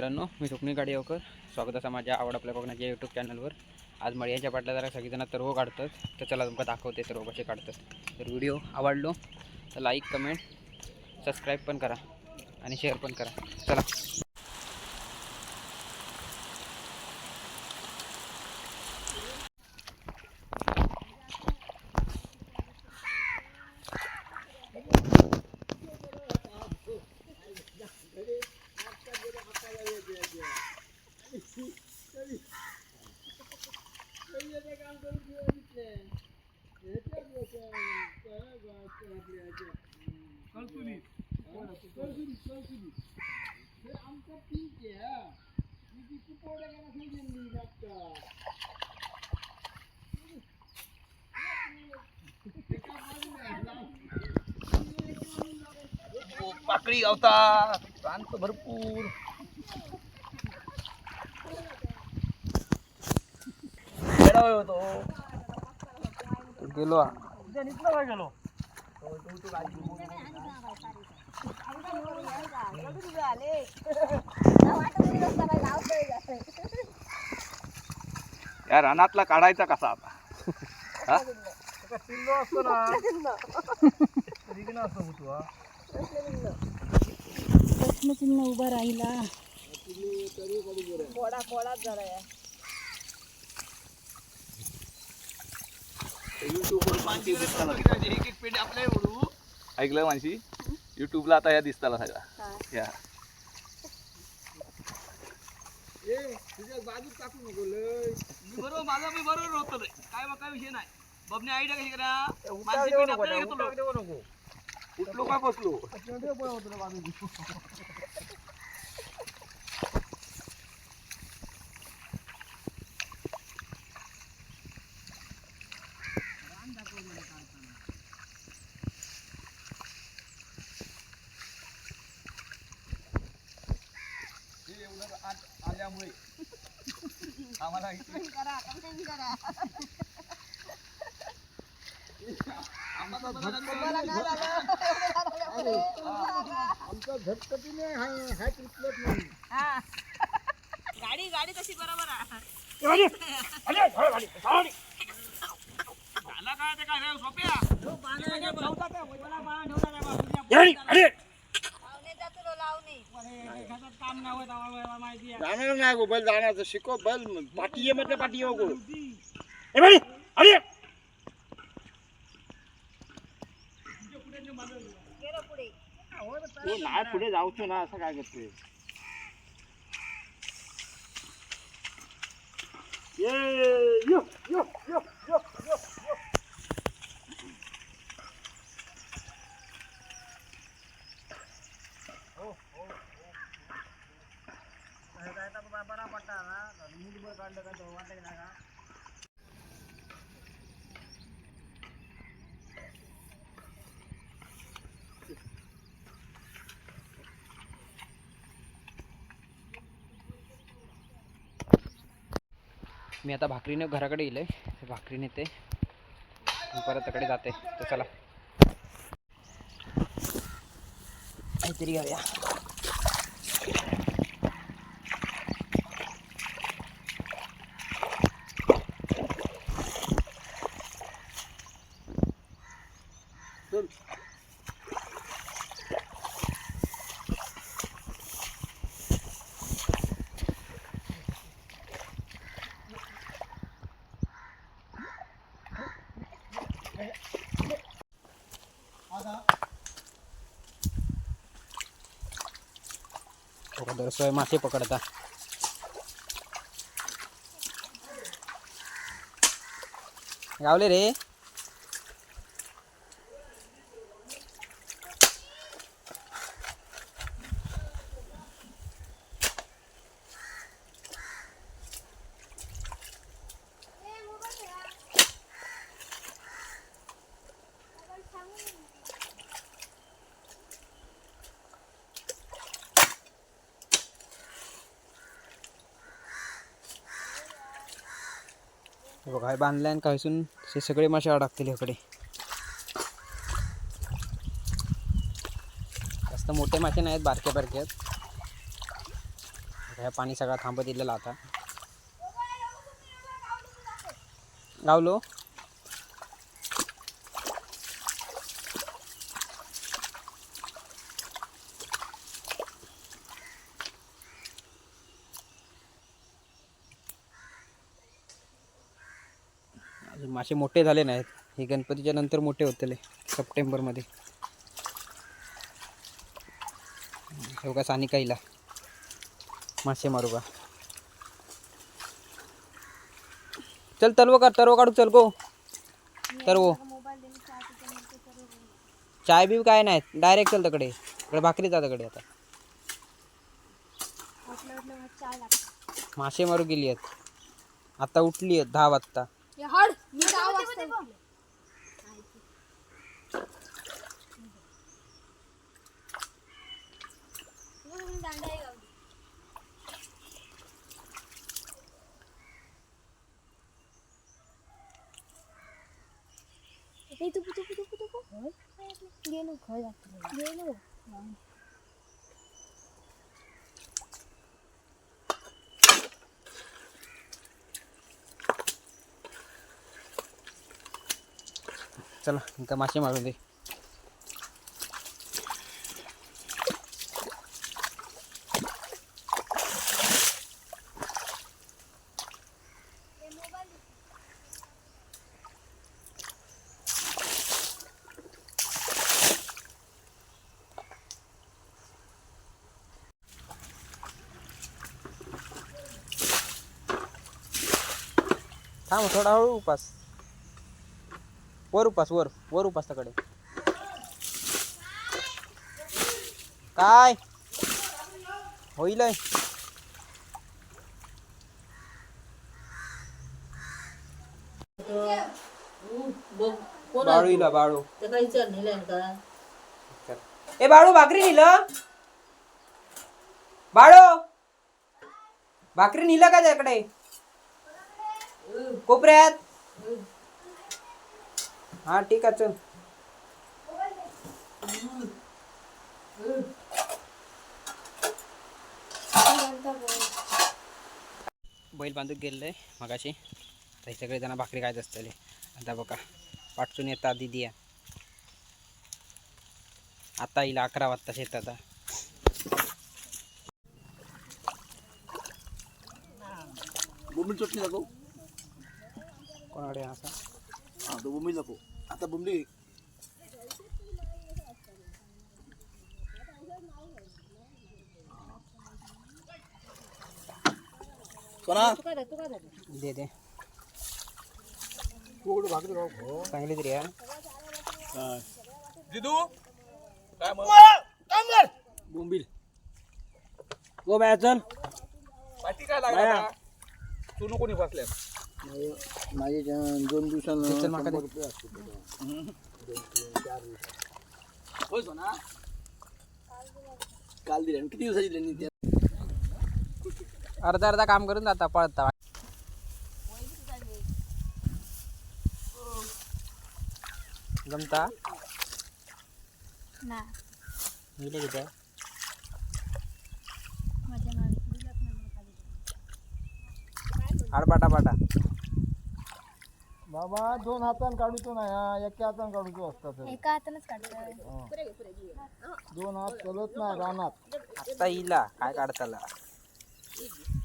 मित्रांनो मी सुकणी गाडीवकर. स्वागत असा माझ्या आवड आपल्या कोकणाच्या यूट्यूब चॅनलवर आज मळ्याच्या पाटल्या जरा सगळेजण तरव काढतात तर चला तुमका दाखवते तरव कसे काढतात. तर व्हिडिओ आवडलो तर लाईक कमेंट सबस्क्राईब पण करा आणि शेअर पण करा. चला. पाकळी गावता प्रांत भरपूर गेला होय होतो गेलो काय गेलो या रानातला काढायचा कसा आता पिल्लो असतो ना रिगणा असतो होतो हा. उभा राहिला एक एक पेंड ऐकलं माणशी युट्यूबला आता या दिसताला सगळा. या. बरोबर माझा मी बरोबर होतो रे काय बा काय विषय नाही. बबने आयडिया कशी करा? घेतो. कुठलो का बसलो हे एवढं आत आल्यामुळे आम्हाला इथे गाडी गाडी तशी बरोबर आहे झाला काय ते काय रे, सोप्या काम नाही होत आम्हाला माहिती आहे जाणार नाही गो बैल जाणार शिको बैल म्हटलं पाठी ये गो तो नाही पुढे जाऊचो ना असं काय करते यो यो यो यो यो. मी आता भाकरीने घराकडे येईल भाकरी नेते. आणि परत तकडे जाते. तर चला. काहीतरी घ्याव्या दरसोय मासे पकडता. गावले रे. बघा हे बांधल्या आणि काहीसून हे सगळे मासे अडकतील इकडे. जास्त मोठे मासे नाहीत बारके बारके आहेत. ह्या पाणी सगळा थांबत दिलेला आता. गावलो? मासे मोठे झाले नाहीत. हे गणपतीच्या नंतर मोठे होतले सप्टेंबरमध्ये. हो का मासे मारू का? चल तलव कर तरव काढू चल गो. तरव चाय बी काय नाही डायरेक्ट चल तकडे. इकडे भाकरीचा तकडे आता. मासे मारू गेली आहेत. आता उठली आहेत दहा वाजता. गेलो गेलो चला ఇంకా मासे मारून दे थांब थोडा हळू उपास वर उपास वर वर उपास तकडे. काय? होईल बाळू इला बाळू. ए बाळू भाकरी निलं? बाळू! भाकरी नेलं का त्याकडे? कोपऱ्यात? हा ठीक आहे चल. बैल बांधून गेलेलं मगाशी. आता सगळे जण भाकरी खायच असतले. आता बघा पाठसून येतात दिदी आता येईल अकरा वाजता शेतात. कोणाकडे असा हा तो दाखव. आता बोंबली. कोणा दे दे. तू भाकरी खाऊ चांगली तरी जिदू. काय मग? बोंबील. गो बाया चल. पाठी काय लागला तू नको नाही बसल्या माझे दोन दिवसानं दे. होय ना काल दिले किती दिवसाची दिली अर्धा अर्धा काम करून जाता पळता. जमता? ना गेले किती माझ्या मागे आडपाटा पाटा बाबा दोन हातान काढूचो ना हा एका हातान काढूचो असतात एका हातानच काढलं दोन हात चलत नाही रानात. आता इला काय काढताला?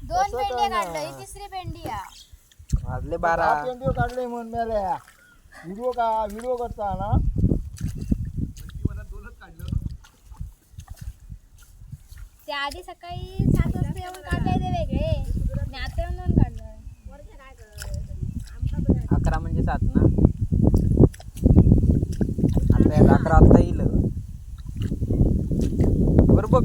दोन पेंड्या काढलं ही तिसरी पेंडी आहे वाजले बारा. व्हिडिओ काढले म्हण मेल्या. व्हिडिओ का व्हिडिओ करता ना. ते आधी सकाळी सात वाजता येऊन काढले ते वेगळे. मी आता येऊन दोन काढलं अकरा म्हणजे सात ना. आता अकरा आता येईल. बरं बघ.